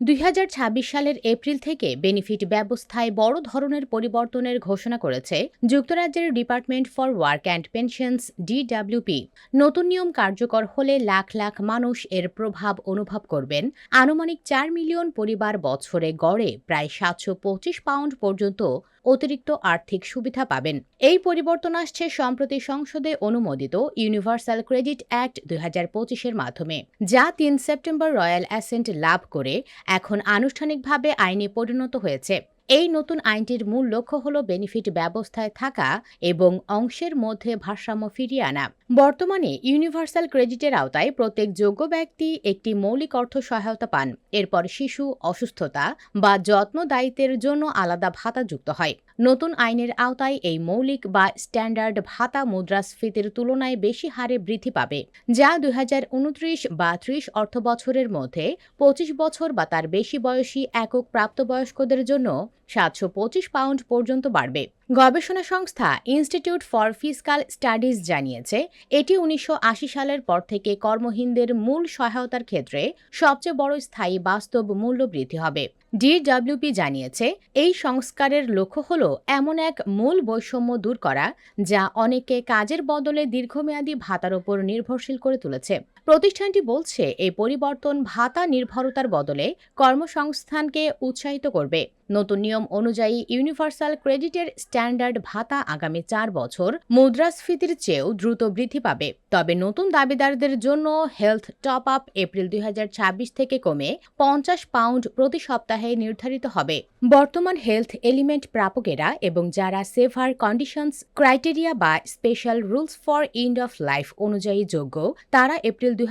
দুই হাজার ছাব্বিশ সালের এপ্রিল থেকে বেনিফিট ব্যবস্থায় বড় ধরনের পরিবর্তনের ঘোষণা করেছে যুক্তরাজ্যের department for work and pensions DWP নতুন নিয়ম কার্যকর হলে লাখ লাখ মানুষ এর প্রভাব অনুভব করবেন। আনুমানিক চার মিলিয়ন পরিবার বছরে গড়ে প্রায় সাতশো পঁচিশ পাউন্ড পর্যন্ত অতিরিক্ত আর্থিক সুবিধা পাবেন। এই পরিবর্তন আসছে সম্প্রতি সংসদে অনুমোদিত ইউনিভার্সাল ক্রেডিট অ্যাক্ট দুই এর মাধ্যমে, যা তিন সেপ্টেম্বর রয়্যাল অ্যাসেন্ট লাভ করে এখন আনুষ্ঠানিকভাবে আইনে পরিণত হয়েছে। এই নতুন আইনটির মূল লক্ষ্য হল বেনিফিট ব্যবস্থায় থাকা এবং অংশের মধ্যে ভারসাম্য ফিরিয়ে আনা। বর্তমানে ইউনিভার্সাল ক্রেডিটের আওতায় প্রত্যেক যোগ্য ব্যক্তি একটি মৌলিক অর্থ সহায়তা পান। এরপর শিশু, অসুস্থতা বা যত্ন দায়িত্বের জন্য আলাদা ভাতা যুক্ত হয়। নতুন আইনের আওতায় এই মৌলিক বা স্ট্যান্ডার্ড ভাতা মুদ্রাস্ফীতির তুলনায় বেশি হারে বৃদ্ধি পাবে, যা দু হাজার উনত্রিশ বা ত্রিশ অর্থ বছরের মধ্যে পঁচিশ বছর বা তার বেশি বয়সী একক প্রাপ্তবয়স্কদের জন্য সাতশো পঁচিশ পাউন্ড পর্যন্ত বাড়বে। গবেষণা সংস্থা ইনস্টিটিউট ফর ফিসকাল স্টাডিজ জানিয়েছে, এটি উনিশশো আশি সালের পর থেকে কর্মহীনদের মূল সহায়তার ক্ষেত্রে সবচেয়ে বড় স্থায়ী বাস্তব মূল্য বৃদ্ধি হবে। ডিডব্লিউপি জানিয়েছে, এই সংস্কারের লক্ষ্য হল এমন এক মূল বৈষম্য দূর করা, যা অনেকে কাজের বদলে দীর্ঘমেয়াদী ভাতার ওপর নির্ভরশীল করে তুলেছে। প্রতিষ্ঠানটি বলছে এই পরিবর্তন ভাতা নির্ভরতার বদলে কর্মসংস্থানকে উৎসাহিত করবে। নতুন নিয়ম অনুযায়ী ইউনিভার্সাল ক্রেডিটের স্ট্যান্ডার্ড ভাতা আগামী চার বছর মুদ্রাস্ফীতির চেয়েও দ্রুত বৃদ্ধি পাবে। তবে নতুন দাবিদারদের জন্য হেলথ টপ আপ এপ্রিল দুই থেকে কমে পঞ্চাশ পাউন্ড প্রতি সপ্তাহে নির্ধারিত হবে। বর্তমান হেলথ এলিমেন্ট প্রাপকেরা এবং যারা সেভার কন্ডিশনস ক্রাইটেরিয়া বা special rules for end of life অনুযায়ী যোগ্য, তারা এপ্রিল দুই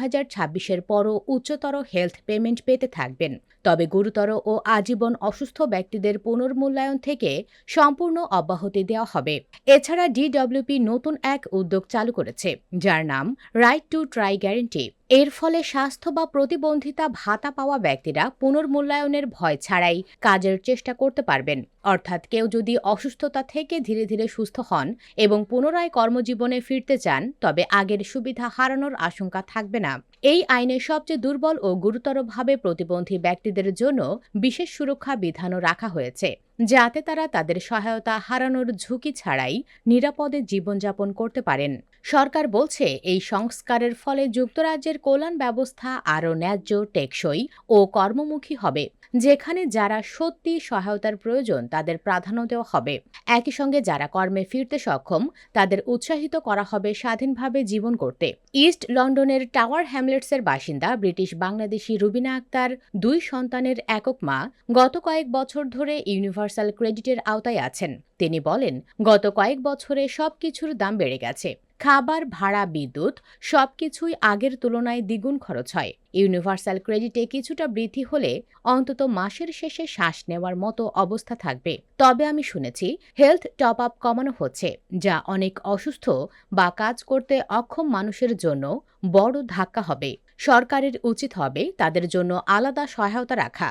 এর পরও উচ্চতর হেলথ পেমেন্ট পেতে থাকবেন। তবে গুরুতর ও আজীবন অসুস্থ ব্যক্তিদের পুনর্মূল্যায়ন থেকে সম্পূর্ণ অব্যাহতি দেওয়া হবে। এছাড়া ডিডব্লিউপি নতুন এক উদ্যোগ চালু করেছে, যার নাম রাইট টু ট্রাই গ্যারেন্টি এর ফলে স্বাস্থ্য বা প্রতিবন্ধিতা ভাতা পাওয়া ব্যক্তিরা পুনর্মূল্যায়নের ভয় ছাড়াই কাজের চেষ্টা করতে পারবেন। অর্থাৎ কেউ যদি অসুস্থতা থেকে ধীরে ধীরে সুস্থ হন এবং পুনরায় কর্মজীবনে ফিরতে চান, তবে আগের সুবিধা হারানোর আশঙ্কা থাকবে না। এই আইনে সবচেয়ে দুর্বল ও গুরুতরভাবে প্রতিবন্ধী ব্যক্তিদের জন্য বিশেষ সুরক্ষা বিধানও রাখা হয়েছে। যাতে তারা তাদের সহায়তা হারানোর ঝুঁকি ছাড়াই নিরাপদে জীবনযাপন করতে পারেন। সরকার বলছে, এই সংস্কারের ফলে যুক্তরাজ্যের কল্যাণ ব্যবস্থা আরও ন্যায্য, টেকসই ও কর্মমুখী হবে, যেখানে যারা সত্যি সহায়তার প্রয়োজন তাদের প্রাধান্য দেওয়া হবে। একই সঙ্গে যারা কর্মে ফিরতে সক্ষম, তাদের উৎসাহিত করা হবে স্বাধীনভাবে জীবন করতে। ইস্ট লন্ডনের টাওয়ার হ্যামলেটসের বাসিন্দা, ব্রিটিশ বাংলাদেশি রুবিনা আক্তার, দুই সন্তানের একক মা, গত কয়েক বছর ধরে ইউনিভার্সাল ক্রেডিটের আওতায় আছেন। তিনি বলেন, গত কয়েক বছরে সবকিছুর দাম বেড়ে গেছে। খাবার, ভাড়া, বিদ্যুৎ, সবকিছুই আগের তুলনায় দ্বিগুণ খরচ হয়। ইউনিভার্সাল ক্রেডিটে কিছুটা বৃদ্ধি হলে অন্তত মাসের শেষে শ্বাস নেওয়ার মতো অবস্থা থাকবে। তবে আমি শুনেছি, হেলথ টপ আপ কমানো হচ্ছে, যা অনেক অসুস্থ বা কাজ করতে অক্ষম মানুষের জন্য বড় ধাক্কা হবে। সরকারের উচিত হবে তাদের জন্য আলাদা সহায়তা রাখা।